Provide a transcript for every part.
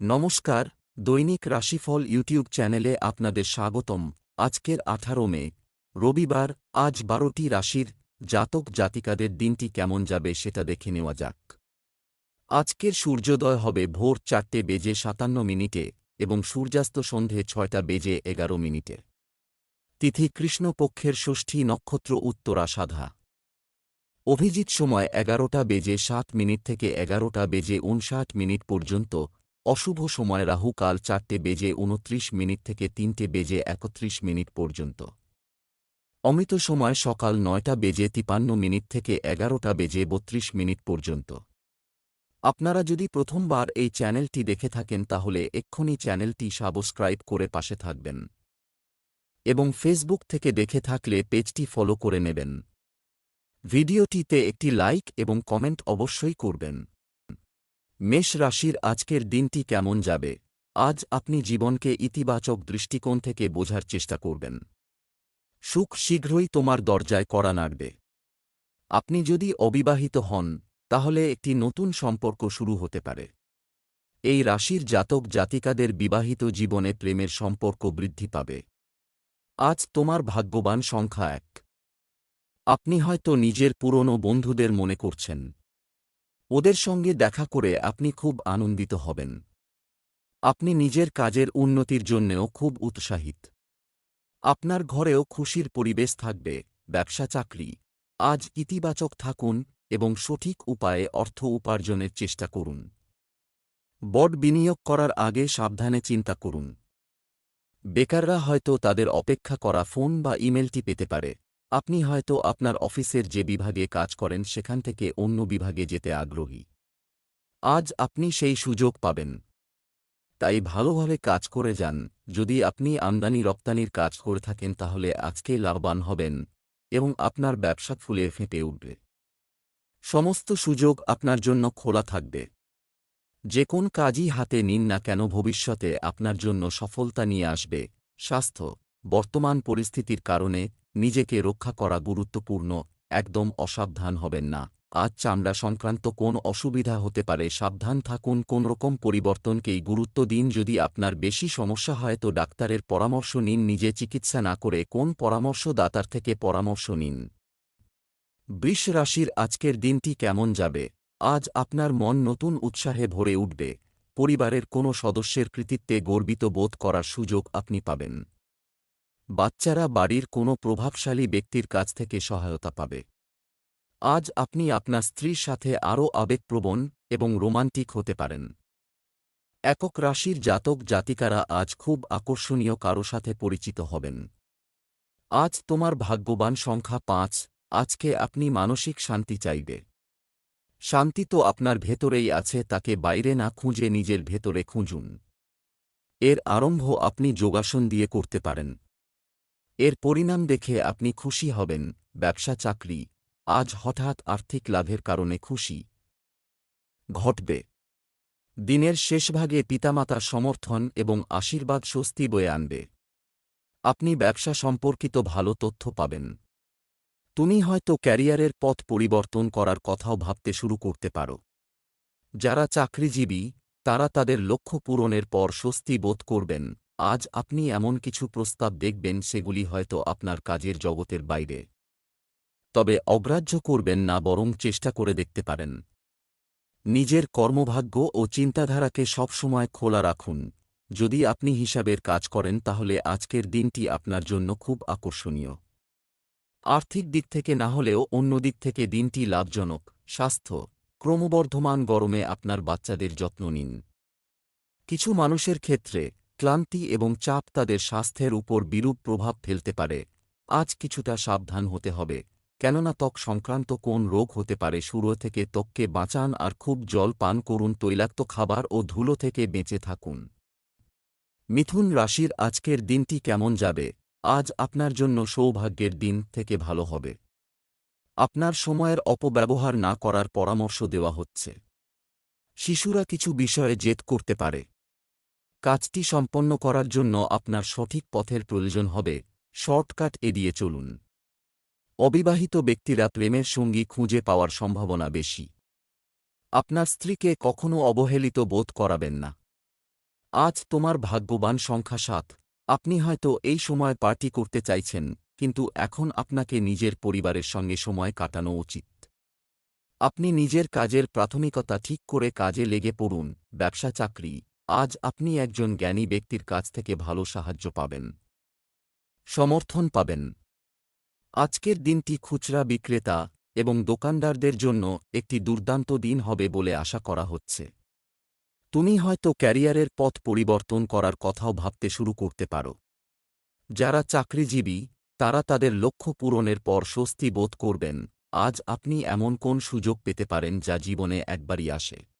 নমস্কার, দৈনিক রাশিফল ইউটিউব চ্যানেলে আপনাদের স্বাগতম। আজকের আঠারো মে, রবিবার, আজ বারোটি রাশির জাতক জাতিকাদের দিনটি কেমন যাবে সেটা দেখে নেওয়া যাক। আজকের সূর্যোদয় হবে ভোর চারটে বেজে সাতান্ন মিনিটে এবং সূর্যাস্ত সন্ধে ছয়টা বেজে এগারো মিনিটে। তিথি কৃষ্ণপক্ষের ষষ্ঠী নক্ষত্র উত্তরা সাধা। অভিজিৎ সময় এগারোটা বেজে সাত মিনিট থেকে এগারোটা বেজে উনষাট মিনিট পর্যন্ত অশুভ সময় রাহু কাল চারটে বেজে উনত্রিশ মিনিট থেকে তিনটে বেজে একত্রিশ মিনিট পর্যন্ত। অমৃত সময় সকাল নয়টা বেজে তিপান্ন মিনিট থেকে এগারোটা বেজে বত্রিশ মিনিট পর্যন্ত। আপনারা যদি প্রথমবার এই চ্যানেলটি দেখে থাকেন তাহলে এক্ষুনি চ্যানেলটি সাবস্ক্রাইব করে পাশে থাকবেন। এবং ফেসবুক থেকে দেখে থাকলে পেজটি ফলো করে নেবেন। ভিডিওটিতে একটি লাইক এবং কমেন্ট অবশ্যই করবেন। মেষ রাশির আজকের দিনটি কেমন যাবে? আজ আপনি জীবনকে ইতিবাচক দৃষ্টিকোণ থেকে বোঝার চেষ্টা করবেন। সুখ শীঘ্রই তোমার দরজায় কড়া নাড়বে। আপনি যদি অবিবাহিত হন, তাহলে একটি নতুন সম্পর্ক শুরু হতে পারে। এই রাশির জাতক জাতিকাদের বিবাহিত জীবনে প্রেমের সম্পর্ক বৃদ্ধি পাবে। আজ তোমার ভাগ্যবান সংখ্যা এক। আপনি হয়তো নিজের পুরনো বন্ধুদের মনে করছেন ওদের সঙ্গে দেখা করে আপনি খুব আনন্দিত হবেন। আপনি নিজের কাজের উন্নতির জন্যেও খুব উৎসাহিত। আপনার ঘরেও খুশির পরিবেশ থাকবে, ব্যবসা, চাকরি। আজ ইতিবাচক থাকুন এবং সঠিক উপায়ে অর্থ উপার্জনের চেষ্টা করুন। বড বিনিয়োগ করার আগে সাবধানে চিন্তা করুন। বেকাররা হয়তো তাদের অপেক্ষা করা ফোন বা ইমেলটি পেতে পারে। আপনি হয়তো আপনার অফিসের যে বিভাগে কাজ করেন সেখান থেকে অন্য বিভাগে যেতে আগ্রহী। আজ আপনি সেই সুযোগ পাবেন। তাই ভালোভাবে কাজ করে যান। যদি আপনি আমদানি রপ্তানির কাজ করে থাকেন তাহলে আজকে লাভবান হবেন এবং আপনার ব্যবসা ফুলে ফেঁপে উঠবে। সমস্ত সুযোগ আপনার জন্য খোলা থাকবে। যে কোন কাজই হাতে নিন না কেন ভবিষ্যতে আপনার জন্য সফলতা নিয়ে আসবে। স্বাস্থ্য, বর্তমান পরিস্থিতির কারণে নিজেকে রক্ষা করা গুরুত্বপূর্ণ, একদম অসাবধান হবেন না। আজ চামড়া সংক্রান্ত কোন অসুবিধা হতে পারে, সাবধান থাকুন কোনরকম পরিবর্তনকেই গুরুত্ব দিন। যদি আপনার বেশি সমস্যা হয় তো ডাক্তারের পরামর্শ নিন, নিজে চিকিৎসা না করে কোন পরামর্শদাতার থেকে পরামর্শ নিন। বৃষ রাশির আজকের দিনটি কেমন যাবে? আজ আপনার মন নতুন উৎসাহে ভরে উঠবে। পরিবারের কোনো সদস্যের কৃতিত্বে গর্বিত বোধ করার সুযোগ আপনি পাবেন। বাচ্চারা বাড়ির কোনো প্রভাবশালী ব্যক্তির কাছ থেকে সহায়তা পাবে। আজ আপনি আপনার স্ত্রীর সাথে আরও আবেগপ্রবণ এবং রোমান্টিক হতে পারেন। একক রাশির জাতক জাতিকারা আজ খুব আকর্ষণীয় কারও সাথে পরিচিত হবেন। আজ তোমার ভাগ্যবান সংখ্যা পাঁচ, আজকে আপনি মানসিক শান্তি চাইবে। শান্তি তো আপনার ভেতরেই আছে, তাকে বাইরে না খুঁজে নিজের ভেতরে খুঁজুন। এর আরম্ভ আপনি যোগাসন দিয়ে করতে পারেন। এর পরিণাম দেখে আপনি খুশি হবেন, ব্যবসা চাকরি। আজ হঠাৎ আর্থিক লাভের কারণে খুশি। ঘটবে। দিনের শেষভাগে পিতামাতার সমর্থন এবং আশীর্বাদ স্বস্তি বয়ে আনবে। আপনি ব্যবসা সম্পর্কিত ভালো তথ্য পাবেন। তুমি হয়তো ক্যারিয়ারের পথ পরিবর্তন করার কথাও ভাবতে শুরু করতে পারো। যারা চাকরিজীবী, তারা তাদের লক্ষ্য পূরণের পর স্বস্তি বোধ করবেন। আজ আপনি এমন কিছু প্রস্তাব দেখবেন সেগুলি হয়তো আপনার কাজের জগতের বাইরে। তবে অগ্রাহ্য করবেন না, বরং চেষ্টা করে দেখতে পারেন। নিজের কর্মভাগ্য ও চিন্তাধারাকে সবসময় খোলা রাখুন। যদি আপনি হিসাবের কাজ করেন, তাহলে আজকের দিনটি আপনার জন্য খুব আকর্ষণীয়। আর্থিক দিক থেকে না হলেও অন্য দিক থেকে দিনটি লাভজনক। স্বাস্থ্য, ক্রমবর্ধমান গরমে আপনার বাচ্চাদের যত্ন নিন। কিছু মানুষের ক্ষেত্রে ক্লান্তি এবং চাপ তাদের স্বাস্থ্যের উপর বিরূপ প্রভাব ফেলতে পারে। আজ কিছুটা সাবধান হতে হবে, কেননা ত্বক সংক্রান্ত কোন রোগ হতে পারে শুরু থেকে ত্বককে বাঁচান আর খুব জল পান করুন তৈলাক্ত খাবার ও ধুলো থেকে বেঁচে থাকুন। মিথুন রাশির আজকের দিনটি কেমন যাবে? আজ আপনার জন্য সৌভাগ্যের দিন থেকে ভালো হবে। আপনার সময়ের অপব্যবহার না করার পরামর্শ দেওয়া হচ্ছে। শিশুরা কিছু বিষয়ে জেদ করতে পারে। কাজটি সম্পন্ন করার জন্য আপনার সঠিক পথের প্রয়োজন হবে। শর্টকাট এড়িয়ে চলুন। অবিবাহিত ব্যক্তিরা প্রেমের সঙ্গী খুঁজে পাওয়ার সম্ভাবনা বেশি। আপনার স্ত্রীকে কখনও অবহেলিত বোধ করাবেন না। আজ তোমার ভাগ্যবান সংখ্যা সাত। আপনি হয়তো এই সময় পার্টি করতে চাইছেন, কিন্তু এখন আপনাকে নিজের পরিবারের সঙ্গে সময় কাটানো উচিত। আপনি নিজের কাজের প্রাথমিকতা ঠিক করে কাজে লেগে পড়ুন, ব্যবসা, চাকরি। আজ আপনি একজন জ্ঞানী ব্যক্তির কাছ থেকে ভালো সাহায্য পাবেন। সমর্থন পাবেন। আজকের দিনটি খুচরা বিক্রেতা এবং দোকানদারদের জন্য একটি দুর্দান্ত দিন হবে বলে আশা করা হচ্ছে। তুমি হয়তো ক্যারিয়ারের পথ পরিবর্তন করার কথাও ভাবতে শুরু করতে পারো। যারা চাকরিজীবী, তারা তাদের লক্ষ্য পূরণের পর স্বস্তি বোধ করবেন, আজ আপনি এমন কোন সুযোগ পেতে পারেন যা জীবনে একবারই আসে।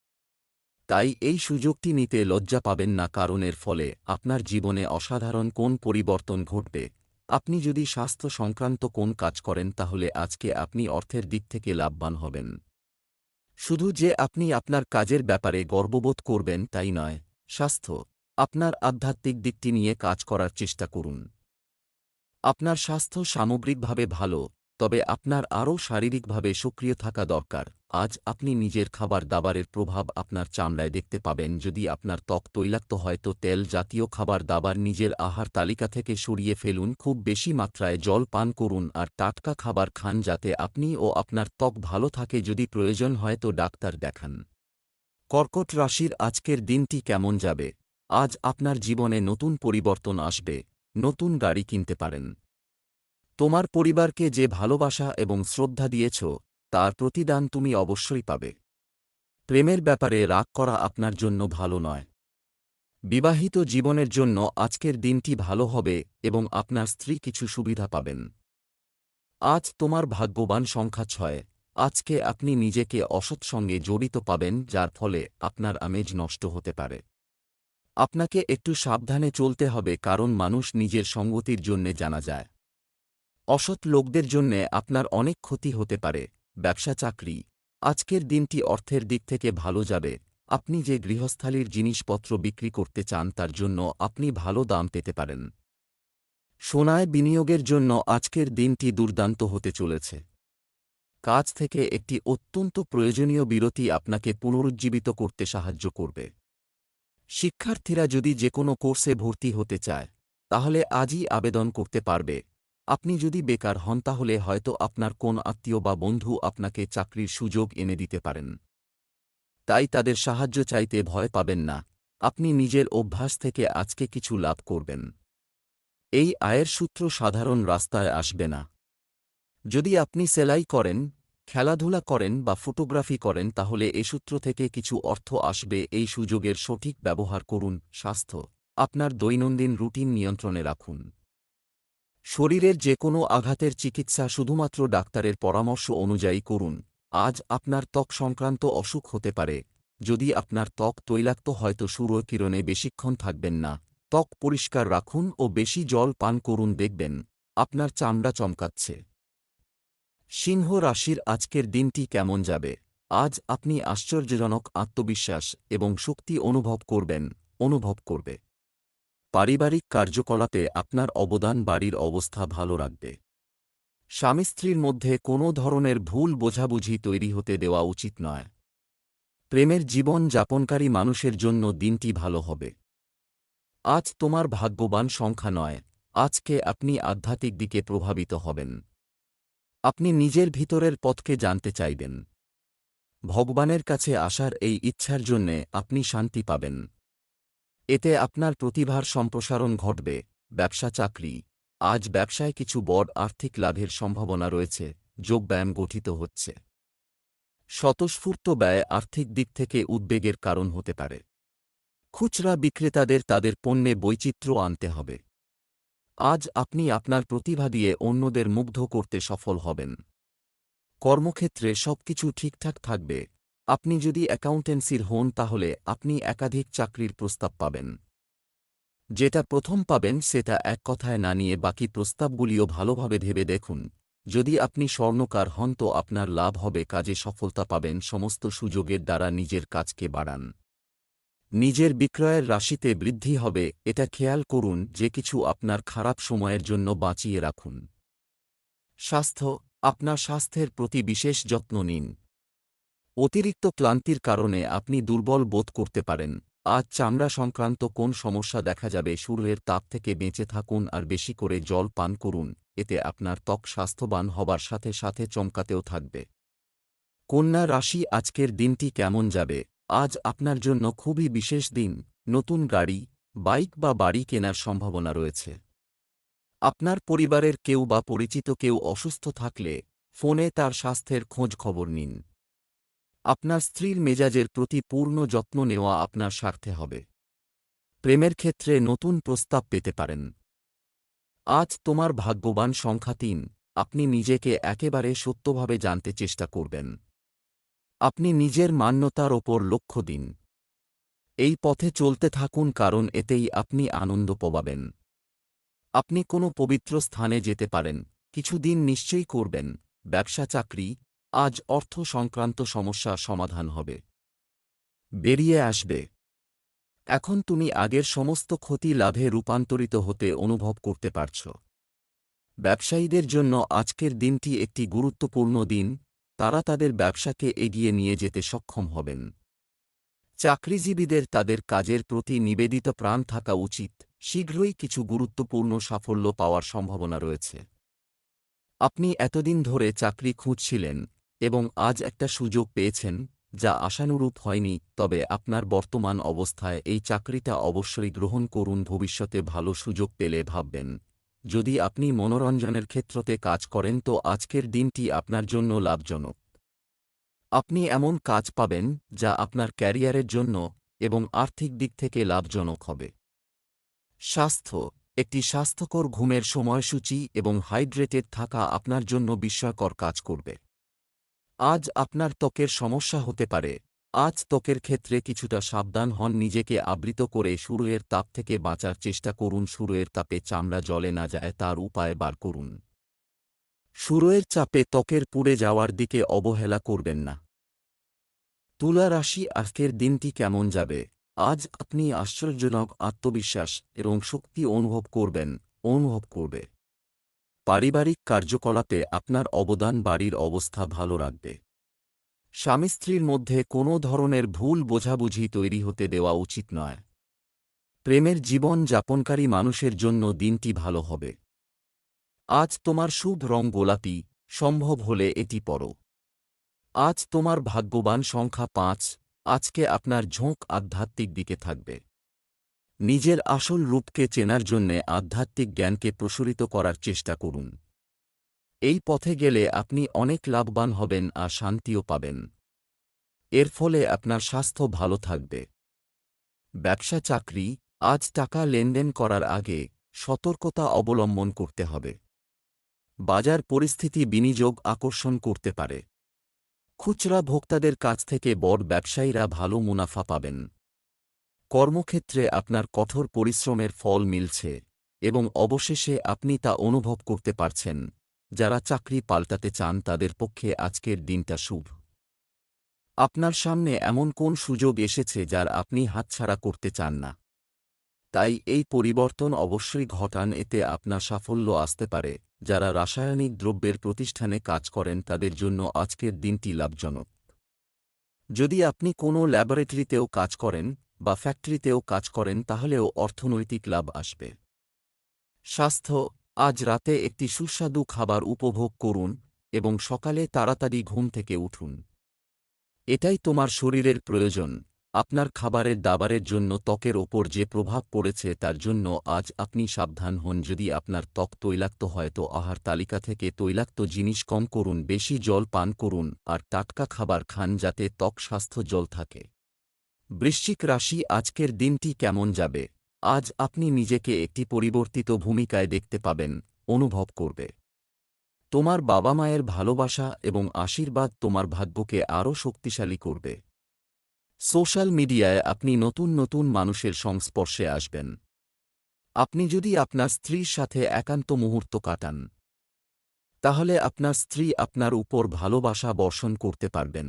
তাই এই সুযোগটি নিতে লজ্জা পাবেন না কারণের ফলে আপনার জীবনে অসাধারণ কোন পরিবর্তন ঘটবে। আপনি যদি স্বাস্থ্য সংক্রান্ত কোন কাজ করেন তাহলে আজকে আপনি অর্থের দিক থেকে লাভবান হবেন। শুধু যে আপনি আপনার কাজের ব্যাপারে গর্ববোধ করবেন তাই নয়, স্বাস্থ্য, আপনার আধ্যাত্মিক দিকটি নিয়ে কাজ করার চেষ্টা করুন। আপনার স্বাস্থ্য সামগ্রিকভাবে ভালো তবে আপনার আরও শারীরিকভাবে সক্রিয় থাকা দরকার। আজ আপনি নিজের খাবার দাবারের প্রভাব আপনার চামড়ায় দেখতে পাবেন। যদি আপনার ত্বক তৈলাক্ত হয়, তো তেল জাতীয় খাবার দাবার নিজের আহার তালিকা থেকে সরিয়ে ফেলুন। খুব বেশি মাত্রায় জল পান করুন আর টাটকা খাবার খান যাতে আপনি ও আপনার ত্বক ভালো থাকে। যদি প্রয়োজন হয়, তো ডাক্তার দেখান। কর্কট রাশির আজকের দিনটি কেমন যাবে? আজ আপনার জীবনে নতুন পরিবর্তন আসবে। নতুন গাড়ি কিনতে পারেন। তোমার পরিবারকে যে ভালোবাসা এবং শ্রদ্ধা দিয়েছ, তার প্রতিদান তুমি অবশ্যই পাবে। প্রেমের ব্যাপারে রাগ করা আপনার জন্য ভালো নয়। বিবাহিত জীবনের জন্য আজকের দিনটি ভালো হবে এবং আপনার স্ত্রী কিছু সুবিধা পাবেন। আজ তোমার ভাগ্যবান সংখ্যা ছয়। আজকে আপনি নিজেকে অসৎ সঙ্গে জড়িত পাবেন, যার ফলে আপনার আমেজ নষ্ট হতে পারে। আপনাকে একটু সাবধানে চলতে হবে, কারণ মানুষ নিজের সঙ্গতির জন্যে জানা যায়। অসৎ লোকদের জন্যে আপনার অনেক ক্ষতি হতে পারে, ব্যবসা চাকরি। আজকের দিনটি অর্থের দিক থেকে ভালো যাবে। আপনি যে গৃহস্থালির জিনিসপত্র বিক্রি করতে চান তার জন্য আপনি ভালো দাম পেতে পারেন। সোনায় বিনিয়োগের জন্য আজকের দিনটি দুর্দান্ত হতে চলেছে। কাজ থেকে একটি অত্যন্ত প্রয়োজনীয় বিরতি আপনাকে পুনরুজ্জীবিত করতে সাহায্য করবে। শিক্ষার্থীরা যদি যে কোনো কোর্সে ভর্তি হতে চায়, তাহলে আজই আবেদন করতে পারবে। আপনি যদি বেকার হন তাহলে হয়তো আপনার কোন আত্মীয় বা বন্ধু আপনাকে চাকরির সুযোগ এনে দিতে পারেন। তাই তাদের সাহায্য চাইতে ভয় পাবেন না। আপনি নিজের অভ্যাস থেকে আজকে কিছু লাভ করবেন। এই আয়ের সূত্র সাধারণ রাস্তায় আসবে না। যদি আপনি সেলাই করেন, খেলাধুলা করেন বা ফটোগ্রাফি করেন তাহলে এ সূত্র থেকে কিছু অর্থ আসবে। এই সুযোগের সঠিক ব্যবহার করুন। স্বাস্থ্য। আপনার দৈনন্দিন রুটিন নিয়ন্ত্রণে রাখুন। শরীরের যে কোনো আঘাতের চিকিৎসা শুধুমাত্র ডাক্তারের পরামর্শ অনুযায়ী করুন। আজ আপনার ত্বক সংক্রান্ত অসুখ হতে পারে। যদি আপনার ত্বক তৈলাক্ত হয়তো সূর্যকিরণে বেশিক্ষণ থাকবেন না। ত্বক পরিষ্কার রাখুন ও বেশি জল পান করুন দেখবেন, আপনার চামড়া চমকাচ্ছে। সিংহ রাশির আজকের দিনটি কেমন যাবে? আজ আপনি আশ্চর্যজনক আত্মবিশ্বাস এবং শক্তি অনুভব করবেন, অনুভব করবে। পারিবারিক কার্যকলাপে আপনার অবদান বাড়ির অবস্থা ভালো রাখবে। স্বামী স্ত্রীর মধ্যে কোনো ধরনের ভুল বোঝাবুঝি তৈরি হতে দেওয়া উচিত নয়। প্রেমের জীবন যাপনকারী মানুষের জন্য দিনটি ভালো হবে। আজ তোমার ভাগ্যবান সংখ্যা নয়, আজকে আপনি আধ্যাত্মিক দিকে প্রভাবিত হবেন। আপনি নিজের ভিতরের পথকে জানতে চাইবেন। ভগবানের কাছে আসার এই ইচ্ছার জন্যে আপনি শান্তি পাবেন। এতে আপনার প্রতিভার সম্প্রসারণ ঘটবে, ব্যবসা চাকরি। আজ ব্যবসায় কিছু বড় আর্থিক লাভের সম্ভাবনা রয়েছে যোগব্যায়াম গঠিত হচ্ছে। স্বতঃস্ফূর্ত ব্যয় আর্থিক দিক থেকে উদ্বেগের কারণ হতে পারে। খুচরা বিক্রেতাদের তাদের পণ্যে বৈচিত্র্য আনতে হবে। আজ আপনি আপনার প্রতিভা দিয়ে অন্যদের মুগ্ধ করতে সফল হবেন। কর্মক্ষেত্রে সবকিছু ঠিকঠাক থাকবে আপনি যদি অ্যাকাউন্টেন্সির হন তাহলে আপনি একাধিক চাকরির প্রস্তাব পাবেন। যেটা প্রথম পাবেন সেটা এক কথায় না নিয়ে বাকি প্রস্তাবগুলিও ভালোভাবে ভেবে দেখুন। যদি আপনি স্বর্ণকার হন তো আপনার লাভ হবে কাজে সফলতা পাবেন সমস্ত সুযোগের দ্বারা নিজের কাজকে বাড়ান। নিজের বিক্রয়ের রাশিতে বৃদ্ধি হবে, এটা খেয়াল করুন যে কিছু আপনার খারাপ সময়ের জন্য বাঁচিয়ে রাখুন। স্বাস্থ্য, আপনার স্বাস্থ্যের প্রতি বিশেষ যত্ন নিন। অতিরিক্ত ক্লান্তির কারণে আপনি দুর্বল বোধ করতে পারেন। আজ চামড়া সংক্রান্ত কোন সমস্যা দেখা যাবে? সূর্যের তাপ থেকে বেঁচে থাকুন আর বেশি করে জল পান করুন, এতে আপনার ত্বক স্বাস্থ্যবান হবার সাথে সাথে চমকাতেও থাকবে। কন্যা রাশি, আজকের দিনটি কেমন যাবে? আজ আপনার জন্য খুবই বিশেষ দিন। নতুন গাড়ি, বাইক বা বাড়ি কেনার সম্ভাবনা রয়েছে। আপনার পরিবারের কেউ বা পরিচিত কেউ অসুস্থ থাকলে ফোনে তার স্বাস্থ্যের খোঁজ খবর নিন। আপনার স্ত্রীর মেজাজের প্রতি পূর্ণ যত্ন নেওয়া আপনার স্বার্থে হবে। প্রেমের ক্ষেত্রে নতুন প্রস্তাব পেতে পারেন। আজ তোমার ভাগ্যবান সংখ্যা তিন, আপনি নিজেকে একেবারে সত্যভাবে জানতে চেষ্টা করবেন। আপনি নিজের মান্যতার ওপর লক্ষ্য দিন। এই পথে চলতে থাকুন কারণ এতেই আপনি আনন্দ পাবেন আপনি কোনো পবিত্র স্থানে যেতে পারেন, কিছুদিন নিশ্চয়ই করবেন, ব্যবসা, চাকরি আজ অর্থ সংক্রান্ত সমস্যা সমাধান হবে। বেরিয়ে আসবে। এখন তুমি আগের সমস্ত ক্ষতি লাভে রূপান্তরিত হতে অনুভব করতে পারছ। ব্যবসায়ীদের জন্য আজকের দিনটি একটি গুরুত্বপূর্ণ দিন, তারা তাদের ব্যবসাকে এগিয়ে নিয়ে যেতে সক্ষম হবেন। চাকরিজীবীদের তাদের কাজের প্রতি নিবেদিত প্রাণ থাকা উচিত, শীঘ্রই কিছু গুরুত্বপূর্ণ সাফল্য পাওয়ার সম্ভাবনা রয়েছে। আপনি এতদিন ধরে চাকরি খুঁজছিলেন এবং আজ একটা সুযোগ পেয়েছেন, যা আশানুরূপ হয়নি, তবে আপনার বর্তমান অবস্থায় এই চাকরিটা অবশ্যই গ্রহণ করুন, ভবিষ্যতে ভালো সুযোগ পেলে ভাববেন। যদি আপনি মনোরঞ্জনের ক্ষেত্রতে কাজ করেন, তো আজকের দিনটি আপনার জন্য লাভজনক। আপনি এমন কাজ পাবেন, যা আপনার ক্যারিয়ারের জন্য এবং আর্থিক দিক থেকে লাভজনক হবে। স্বাস্থ্য, একটি স্বাস্থ্যকর ঘুমের সময়সূচি এবং হাইড্রেটেড থাকা আপনার জন্য বিস্ময়কর কাজ করবে। আজ আপনার ত্বকের সমস্যা হতে পারে। আজ ত্বকের ক্ষেত্রে কিছুটা সাবধান হন, নিজেকে আবৃত করে সূর্যের তাপ থেকে বাঁচার চেষ্টা করুন সূর্যের তাপে চামড়া জলে না যায়, তার উপায় বার করুন। সূর্যের চাপে ত্বকের পুড়ে যাওয়ার দিকে অবহেলা করবেন না। তুলা রাশি আজকের দিনটি কেমন যাবে? আজ আপনি আশ্চর্যজনক আত্মবিশ্বাস এবং শক্তি অনুভব করবেন, অনুভব করবে। পারিবারিক কার্যকলাপে আপনার অবদান বাড়ির অবস্থা ভালো রাখবে। স্বামী স্ত্রীর মধ্যে কোনো ধরনের ভুল বোঝাবুঝি তৈরি হতে দেওয়া উচিত নয়। প্রেমের জীবন যাপনকারী মানুষের জন্য দিনটি ভালো হবে। আজ তোমার শুভ রং গোলাপি, সম্ভব হলে এটি পড়ো আজ তোমার ভাগ্যবান সংখ্যা পাঁচ, আজকে আপনার ঝোঁক আধ্যাত্মিক দিকে থাকবে। নিজের আসল রূপকে চেনার জন্যে আধ্যাত্মিক জ্ঞানকে প্রসারিত করার চেষ্টা করুন। এই পথে গেলে আপনি অনেক লাভবান হবেন আর শান্তিও পাবেন। এর ফলে আপনার স্বাস্থ্য ভালো থাকবে। ব্যবসা চাকরি, আজ টাকা লেনদেন করার আগে সতর্কতা অবলম্বন করতে হবে। বাজার পরিস্থিতি বিনিয়োগ আকর্ষণ করতে পারে। খুচরা ভোক্তাদের কাছ থেকে বড় ব্যবসায়ীরা ভালো মুনাফা পাবেন। কর্মক্ষেত্রে আপনার কঠোর পরিশ্রমের ফল মিলছে, এবং অবশেষে আপনি তা অনুভব করতে পারছেন। যারা চাকরি পাল্টাতে চান, তাদের পক্ষে আজকের দিনটা শুভ। আপনার সামনে এমন কোন সুযোগ এসেছে, যার আপনি হাতছাড়া করতে চান না? তাই এই পরিবর্তন অবশ্যই ঘটান, এতে আপনার সাফল্য আসতে পারে। যারা রাসায়নিক দ্রব্যের প্রতিষ্ঠানে কাজ করেন, তাদের জন্য আজকের দিনটি লাভজনক। যদি আপনি কোনো ল্যাবরেটরিতেও কাজ করেন বা ফ্যাক্টরিতেও কাজ করেন তাহলেও অর্থনৈতিক লাভ আসবে। স্বাস্থ্য, আজ রাতে একটি সুস্বাদু খাবার উপভোগ করুন এবং সকালে তাড়াতাড়ি ঘুম থেকে উঠুন। এটাই তোমার শরীরের প্রয়োজন। আপনার খাবারের দাবারের জন্য ত্বকের ওপর যে প্রভাব পড়েছে তার জন্য আজ আপনি সাবধান হন। যদি আপনার ত্বক তৈলাক্ত হয় তো আহার তালিকা থেকে তৈলাক্ত জিনিস কম করুন, বেশি জল পান করুন আর টাটকা খাবার খান যাতে ত্বক স্বাস্থ্য জল থাকে। বৃশ্চিক রাশি, আজকের দিনটি কেমন যাবে? আজ আপনি নিজেকে একটি পরিবর্তিত ভূমিকায় দেখতে পাবেন, অনুভব করবে। তোমার বাবা মায়ের ভালোবাসা এবং আশীর্বাদ তোমার ভাগ্যকে আরও শক্তিশালী করবে। সোশ্যাল মিডিয়ায় আপনি নতুন নতুন মানুষের সংস্পর্শে আসবেন। আপনি যদি আপনার স্ত্রীর সাথে একান্ত মুহূর্ত কাটান, তাহলে আপনার স্ত্রী আপনার উপর ভালোবাসা বর্ষণ করতে পারবেন।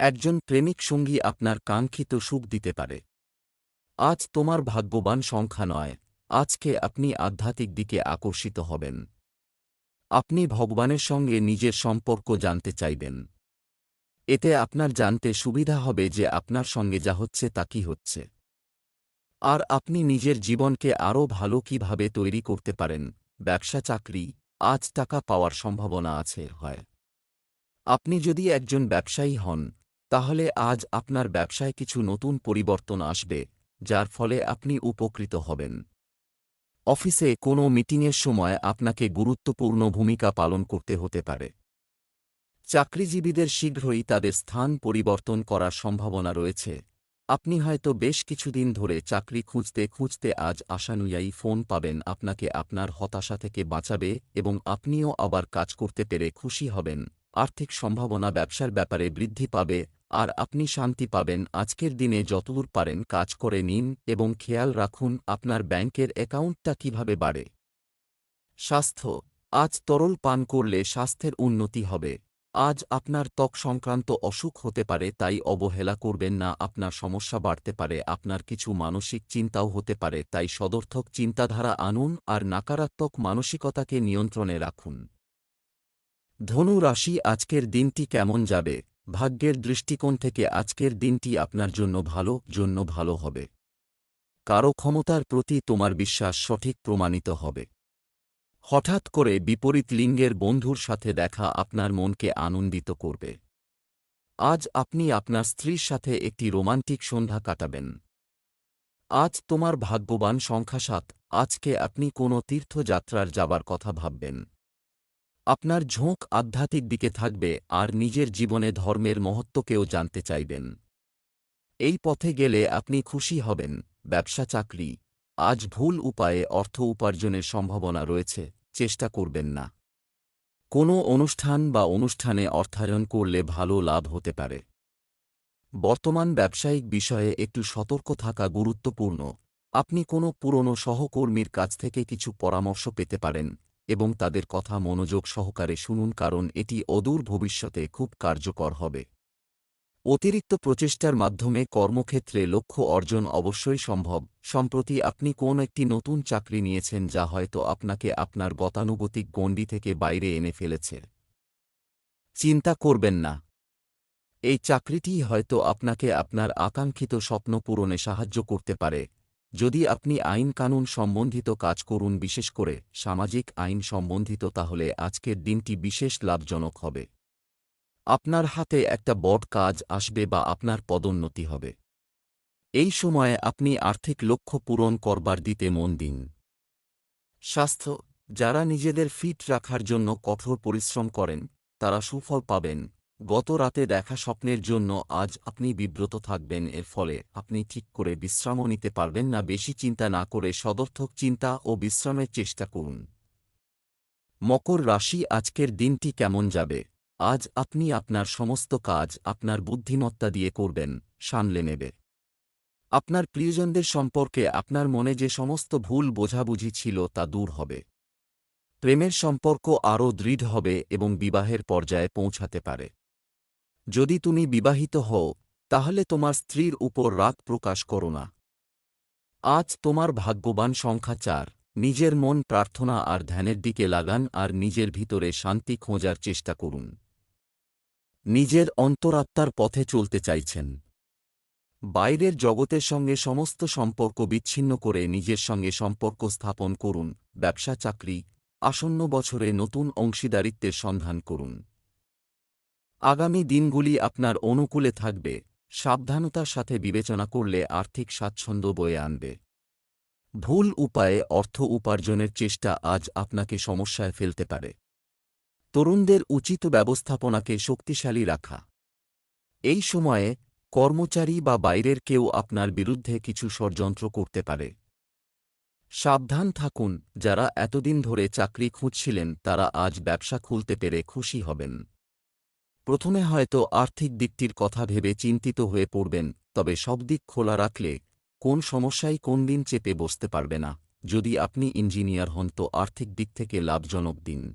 একজন প্রেমিক সঙ্গী আপনার কাঙ্ক্ষিত সুখ দিতে পারে। আজ তোমার ভাগ্যবান সংখ্যা নয়, আজকে আপনি আধ্যাত্মিক দিকে আকর্ষিত হবেন। আপনি ভগবানের সঙ্গে নিজের সম্পর্ক জানতে চাইবেন। এতে আপনার জানতে সুবিধা হবে যে আপনার সঙ্গে যা হচ্ছে তা কি হচ্ছে। আর আপনি নিজের জীবনকে আরও ভালো কীভাবে তৈরি করতে পারেন, ব্যবসা, চাকরি, আজ টাকা পাওয়ার সম্ভাবনা আছে, হয়। আপনি যদি একজন ব্যবসায়ী হন তাহলে আজ আপনার ব্যবসায় কিছু নতুন পরিবর্তন আসবে, যার ফলে আপনি উপকৃত হবেন। অফিসে কোনো মিটিংয়ের সময় আপনাকে গুরুত্বপূর্ণ ভূমিকা পালন করতে হতে পারে। চাকরিজীবীদের শীঘ্রই তাদের স্থান পরিবর্তন করার সম্ভাবনা রয়েছে। আপনি হয়তো বেশ কিছুদিন ধরে চাকরি খুঁজতে খুঁজতে আজ আশানুযায়ী ফোন পাবেন, আপনাকে আপনার হতাশা থেকে বাঁচাবে এবং আপনিও আবার কাজ করতে পেরে খুশি হবেন। আর্থিক সম্ভাবনা ব্যবসার ব্যাপারে বৃদ্ধি পাবে আর আপনি শান্তি পাবেন। আজকের দিনে যতদূর পারেন কাজ করে নিন এবং খেয়াল রাখুন আপনার ব্যাংকের অ্যাকাউন্টটা কীভাবে বাড়ে। স্বাস্থ্য, আজ তরল পান করলে স্বাস্থ্যের উন্নতি হবে। আজ আপনার ত্বক সংক্রান্ত অসুখ হতে পারে, তাই অবহেলা করবেন না, আপনার সমস্যা বাড়তে পারে, আপনার কিছু মানসিক চিন্তাও হতে পারে, তাই সদর্থক চিন্তাধারা আনুন আর নাকারাত্মক মানসিকতাকে নিয়ন্ত্রণে রাখুন। ধনু রাশি, আজকের দিনটি কেমন যাবে? ভাগ্যের দৃষ্টিকোণ থেকে আজকের দিনটি আপনার জন্য ভালো জন্য ভালো হবে। কারও ক্ষমতার প্রতি তোমার বিশ্বাস সঠিক প্রমাণিত হবে। হঠাৎ করে বিপরীত লিঙ্গের বন্ধুর সাথে দেখা আপনার মনকে আনন্দিত করবে। আজ আপনি আপনার স্ত্রীর সাথে একটি রোমান্টিক সন্ধ্যা কাটাবেন। আজ তোমার ভাগ্যবান সংখ্যা সাত আজকে আপনি কোনো তীর্থযাত্রার যাবার কথা ভাববেন। আপনার ঝোঁক আধ্যাত্মিক দিকে থাকবে আর নিজের জীবনে ধর্মের মহত্বকেও জানতে চাইবেন। এই পথে গেলে আপনি খুশি হবেন, ব্যবসা, চাকরি। আজ ভুল উপায়ে অর্থ উপার্জনের সম্ভাবনা রয়েছে, চেষ্টা করবেন না। কোনো অনুষ্ঠান বা অনুষ্ঠানে অর্থায়ন করলে ভালো লাভ হতে পারে। বর্তমান ব্যবসায়িক বিষয়ে একটু সতর্ক থাকা গুরুত্বপূর্ণ। আপনি কোনো পুরনো সহকর্মীর কাছ থেকে কিছু পরামর্শ পেতে পারেন। এবং তাদের কথা মনোযোগ সহকারে শুনুন কারণ এটি অদূর ভবিষ্যতে খুব কার্যকর হবে। অতিরিক্ত প্রচেষ্টার মাধ্যমে কর্মক্ষেত্রে লক্ষ্য অর্জন অবশ্যই সম্ভব, সম্প্রতি আপনি কোন একটি নতুন চাকরি নিয়েছেন যা হয়তো আপনাকে আপনার গতানুগতিক গণ্ডি থেকে বাইরে এনে ফেলেছে। চিন্তা করবেন না। এই চাকরিটি হয়তো আপনাকে আপনার আকাঙ্ক্ষিত স্বপ্ন পূরণে সাহায্য করতে পারে। যদি আপনি আইন কানুন সম্বন্ধিত কাজ করুন, বিশেষ করে সামাজিক আইন সম্বন্ধিত, তাহলে আজকের দিনটি বিশেষ লাভজনক হবে। আপনার হাতে একটা বড় কাজ আসবে বা আপনার পদোন্নতি হবে। এই সময়ে আপনি আর্থিক লক্ষ্য পূরণ করবার দিতে মন দিন। স্বাস্থ্য, যারা নিজেদের ফিট রাখার জন্য কঠোর পরিশ্রম করেন, তারা সুফল পাবেন। গত রাতে দেখা স্বপ্নের জন্য আজ আপনি বিব্রত থাকবেন, এর ফলে আপনি ঠিক করে বিশ্রামও নিতে পারবেন না। বেশি চিন্তা না করে সদর্থক চিন্তা ও বিশ্রামের চেষ্টা করুন। মকর রাশি, আজকের দিনটি কেমন যাবে? আজ আপনি আপনার সমস্ত কাজ, আপনার বুদ্ধিমত্তা দিয়ে করবেন সানলে নেবে। আপনার প্রিয়জনদের সম্পর্কে আপনার মনে যে সমস্ত ভুল বোঝাবুঝি ছিল তা দূর হবে। প্রেমের সম্পর্ক আরও দৃঢ় হবে এবং বিবাহের পর্যায়ে পৌঁছাতে পারে। যদি তুমি বিবাহিত হও, তাহলে তোমার স্ত্রীর উপর রাগ প্রকাশ করো না। আজ তোমার ভাগ্যবান সংখ্যা চার, নিজের মন প্রার্থনা আর ধ্যানের দিকে লাগান আর নিজের ভিতরে শান্তি খোঁজার চেষ্টা করুন। নিজের অন্তরাত্মার পথে চলতে চাইছেন। বাইরের জগতের সঙ্গে সমস্ত সম্পর্ক বিচ্ছিন্ন করে নিজের সঙ্গে সম্পর্ক স্থাপন করুন ব্যবসা চাকরি আসন্ন বছরে নতুন অংশীদারিত্বের সন্ধান করুন। আগামী দিনগুলি আপনার অনুকূলে থাকবে। সাবধানতার সাথে বিবেচনা করলে আর্থিক স্বাচ্ছন্দ্য বয়ে আনবে। ভুল উপায়ে অর্থ উপার্জনের চেষ্টা আজ আপনাকে সমস্যায় ফেলতে পারে। তরুণদের উচিত ব্যবস্থাপনাকে শক্তিশালী রাখা। এই সময়ে কর্মচারী বা বাইরের কেউ আপনার বিরুদ্ধে কিছু ষড়যন্ত্র করতে পারে। সাবধান থাকুন, যারা এতদিন ধরে চাকরি খুঁজছিলেন তারা আজ ব্যবসা খুলতে পেরে খুশি হবেন। প্রথমে হয়তো আর্থিক দিকটির কথা ভেবে চিন্তিত হয়ে পড়বেন, তবে সব দিক খোলা রাখলে কোন সমস্যাই কোন দিন চেপে বসতে পারবে না, যদি আপনি ইঞ্জিনিয়ার হন তো আর্থিক দিক থেকে লাভজনক দিন।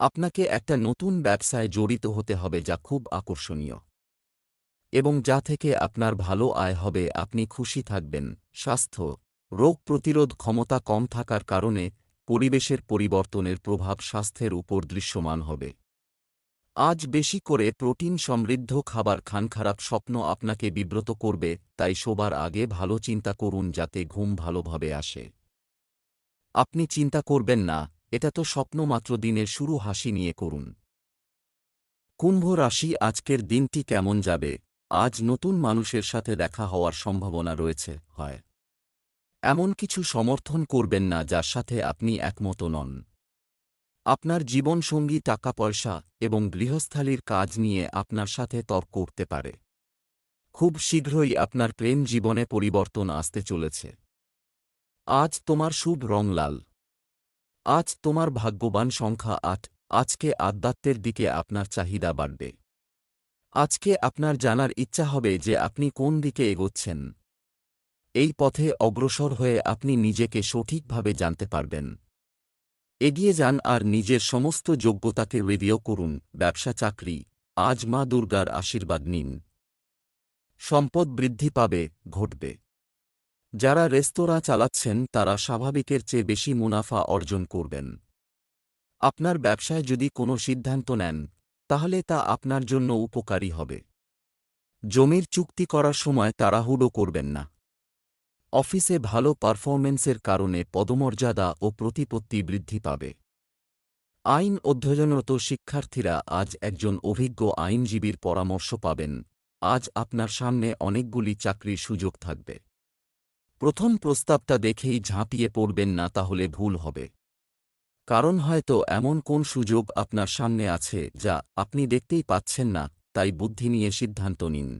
আপনাকে একটা নতুন ব্যবসায় জড়িত হতে হবে যা খুব আকর্ষণীয়। এবং যা থেকে আপনার ভালো আয় হবে, আপনি খুশি থাকবেন। স্বাস্থ্য, রোগ প্রতিরোধ ক্ষমতা কম থাকার কারণে পরিবেশের পরিবর্তনের প্রভাব স্বাস্থ্যের উপর দৃশ্যমান হবে। আজ বেশি করে প্রোটিন সমৃদ্ধ খাবার খান, খারাপ স্বপ্ন আপনাকে বিব্রত করবে, তাই শোবার আগে ভালো চিন্তা করুন যাতে ঘুম ভালোভাবে আসে। আপনি চিন্তা করবেন না, এটা তো স্বপ্ন মাত্র দিনের শুরু, হাসি নিয়ে করুন। কুম্ভ রাশি, আজকের দিনটি কেমন যাবে? আজ নতুন মানুষের সাথে দেখা হওয়ার সম্ভাবনা রয়েছে, হয়। এমন কিছু সমর্থন করবেন না, যার সাথে আপনি একমত নন। আপনার জীবনসঙ্গী টাকা পয়সা এবং গৃহস্থালির কাজ নিয়ে আপনার সাথে তর্ক উঠতে পারে। খুব শীঘ্রই আপনার প্রেম জীবনে পরিবর্তন আসতে চলেছে। আজ তোমার শুভ রং লাল। আজ তোমার ভাগ্যবান সংখ্যা আট। আজকে আধ্যাত্মের দিকে আপনার চাহিদা বাড়বে। আজকে আপনার জানার ইচ্ছা হবে যে আপনি কোন দিকে এগোচ্ছেন। এই পথে অগ্রসর হয়ে আপনি নিজেকে সঠিকভাবে জানতে পারবেন। এগিয়ে যান আর নিজের সমস্ত যোগ্যতাকে রিভিউ করুন, ব্যবসা চাকরি, আজ মা দুর্গার আশীর্বাদ নিন। সম্পদ বৃদ্ধি পাবে, ঘটবে। যারা রেস্তোরাঁ চালাচ্ছেন, তারা স্বাভাবিকের চেয়ে বেশি মুনাফা অর্জন করবেন। আপনার ব্যবসায় যদি কোনো সিদ্ধান্ত নেন, তাহলে তা আপনার জন্য উপকারী হবে। জমির চুক্তি করার সময় তাড়াহুড়ো করবেন না। অফিসে ভালো পারফরমেন্সের কারণে পদমর্যাদা ও প্রতিপত্তি বৃদ্ধি পাবে। আইন অধ্যয়নরত শিক্ষার্থীরা আজ একজন অভিজ্ঞ আইনজীবীর পরামর্শ পাবেন। আজ আপনার সামনে অনেকগুলি চাকরির সুযোগ থাকবে। প্রথম প্রস্তাবটা দেখেই ঝাঁপিয়ে পড়বেন না তাহলে ভুল হবে। কারণ হয়তো এমন কোন সুযোগ আপনার সামনে আছে যা আপনি দেখতেই পাচ্ছেন না, তাই বুদ্ধি নিয়ে সিদ্ধান্ত নিন।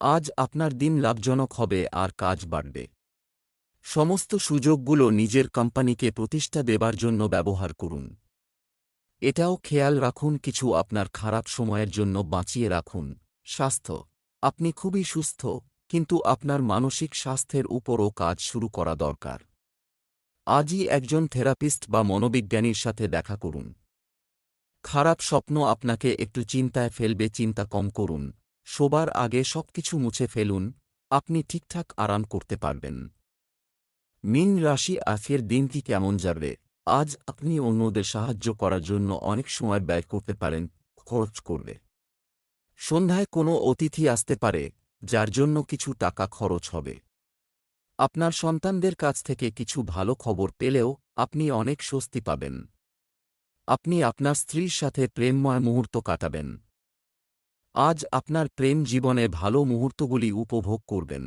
আজ আপনার দিন লাভজনক হবে আর কাজ বাড়বে। সমস্ত সুযোগগুলো নিজের কোম্পানিকে প্রতিষ্ঠা দেবার জন্য ব্যবহার করুন। এটাও খেয়াল রাখুন, কিছু আপনার খারাপ সময়ের জন্য বাঁচিয়ে রাখুন। স্বাস্থ্য, আপনি খুবই সুস্থ, কিন্তু আপনার মানসিক স্বাস্থ্যের উপরও কাজ শুরু করা দরকার। আজই একজন থেরাপিস্ট বা মনোবিজ্ঞানীর সাথে দেখা করুন। খারাপ স্বপ্ন আপনাকে একটু চিন্তায় ফেলবে, চিন্তা কম করুন। শোবার আগে সবকিছু মুছে ফেলুন, আপনি ঠিকঠাক আরাম করতে পারবেন। মিন রাশি আজকের দিনটি কেমন যাবে? আজ আপনি অন্যদের সাহায্য করার জন্য অনেক সময় ব্যয় করতে পারেন, খরচ করবে। সন্ধ্যায় কোনো অতিথি আসতে পারে, যার জন্য কিছু টাকা খরচ হবে। আপনার সন্তানদের কাছ থেকে কিছু ভালো খবর পেলেও আপনি অনেক স্বস্তি পাবেন। আপনি আপনার স্ত্রীর সাথে প্রেমময় মুহূর্ত কাটাবেন। আজ আপনার প্রেম জীবনে ভালো মুহূর্তগুলি উপভোগ করবেন।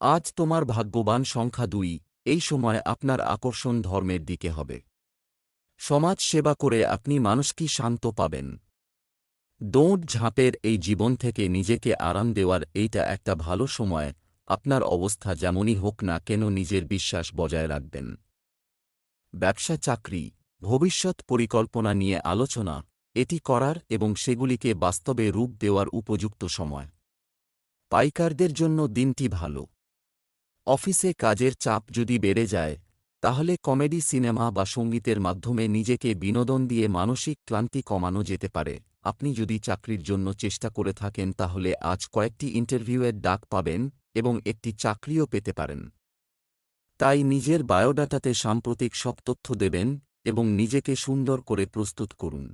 আজ তোমার ভাগ্যবান সংখ্যা দুই, এই সময় আপনার আকর্ষণ ধর্মের দিকে হবে। সমাজ সেবা করে আপনি মানুষকে শান্ত পাবেন। দৌড় ঝাঁপের এই জীবন থেকে নিজেকে আরাম দেওয়ার এইটা একটা ভালো সময়, আপনার অবস্থা যেমনই হোক না কেন নিজের বিশ্বাস বজায় রাখবেন। ব্যবসা চাকরি, ভবিষ্যৎ পরিকল্পনা নিয়ে আলোচনা এটি করার এবং সেগুলিকে বাস্তবে রূপ দেওয়ার উপযুক্ত সময়। পাইকারদের জন্য দিনটি ভালো। অফিসে কাজের চাপ যদি বেড়ে যায়, তাহলে কমেডি সিনেমা বা সঙ্গীতের মাধ্যমে নিজেকে বিনোদন দিয়ে মানসিক ক্লান্তি কমানো যেতে পারে। আপনি যদি চাকরির জন্য চেষ্টা করে থাকেন, তাহলে আজ কয়েকটি ইন্টারভিউয়ের ডাক পাবেন এবং একটি চাকরিও পেতে পারেন। তাই নিজের বায়োডাটাতে সাম্প্রতিক সব তথ্য দেবেন এবং নিজেকে সুন্দর করে প্রস্তুত করুন।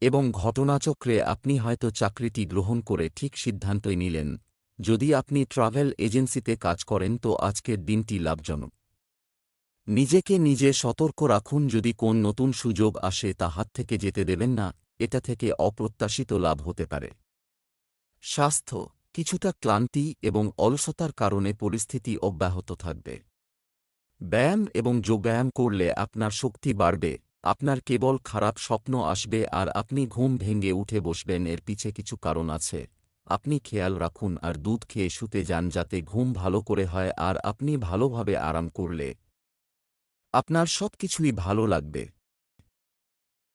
এবং ঘটনাচক্রে আপনি হয়তো চাকরিটি গ্রহণ করে ঠিক সিদ্ধান্তই নিলেন। যদি আপনি ট্রাভেল এজেন্সিতে কাজ করেন তো আজকের দিনটি লাভজনক। নিজেকে নিজে সতর্ক রাখুন যদি কোন নতুন সুযোগ আসে তা হাত থেকে যেতে দেবেন না, এটা থেকে অপ্রত্যাশিত লাভ হতে পারে। স্বাস্থ্য, কিছুটা ক্লান্তি এবং অলসতার কারণে পরিস্থিতি অব্যাহত থাকবে। ব্যায়াম এবং যোগব্যায়াম করলে আপনার শক্তি বাড়বে। আপনার কেবল খারাপ স্বপ্ন আসবে আর আপনি ঘুম ভেঙে উঠে বসবেন, এর পিছে কিছু কারণ আছে। আপনি খেয়াল রাখুন আর দুধ খেয়ে শুতে যান যাতে ঘুম ভালো করে হয় আর আপনি ভালোভাবে আরাম করলে। আপনার সব কিছুই ভালো লাগবে।